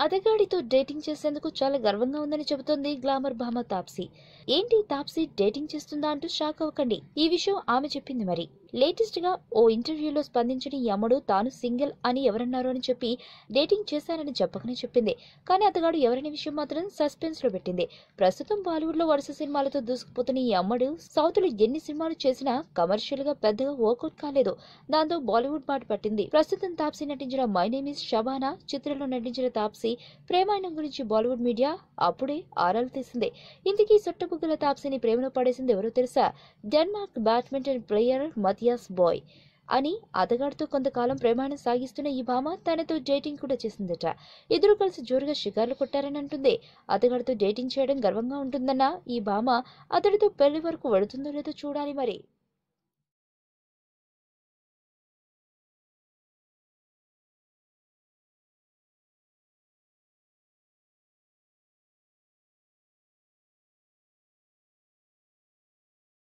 అతగాడితో dating చేసేందుకు చాలా గర్వంగా ఉందని చెబుతోంది గ్లామర్ భామ తాప్సీ. ఏంటి తాప్సీ డేటింగ్ చేస్తుందా అంటూ షాక్ అవ్వకండి. ఈ విషయం ఆమె చెప్పింది మరి. లేటెస్ట్గా ఓ ఇంటర్వ్యూలో స్పందించిన ఈ అమ్మడు తాను సింగిల్ అని ఎవరన్నారు అని చెప్పి డేటింగ్ చేశానని చెప్పకనే చెప్పింది. కానీ అతగాడు ఎవరనే విషయం మాత్రం సస్పెన్స్లో పెట్టింది. ప్రస్తుతం బాలీవుడ్లో వరుస సినిమాలతో దూసుకుపోతున్న ఈ అమ్మడు సౌత్లో ఎన్ని సినిమాలు చేసినా కమర్షియల్గా పెద్దగా వర్కౌట్ కాలేదు. దాంతో బాలీవుడ్ బాట పట్టింది. ప్రస్తుతం తాప్సీ నటించిన మై నేమ్ ఇస్ షబానా చిత్రంలో నటించిన తాప్సీ ప్రేమాయణం గురించి బాలీవుడ్ మీడియా అప్పుడే ఆరాలు తీసింది. ఇంతకీ సొట్టబుగ్గల తాప్సిని ప్రేమలో పడేసింది ఎవరో తెలుసా? Denmark badminton player Mathias Boe. అని అతగాడితో కొంతకాలం ప్రేమాన్ని సాగిస్తున్న ఈ భామ తనతో డేటింగ్ కూడా చేసిందట. ఇద్దరు కలిసి జోరుగా షికార్లు కొట్టారని అంటుంది. అతగాడితో డేటింగ్ చేయడం గర్వంగా ఉంటుందన్న ఈ భామ అతడితో పెళ్ళి వరకు వెళుతుందో లేదో చూడాలి మరి.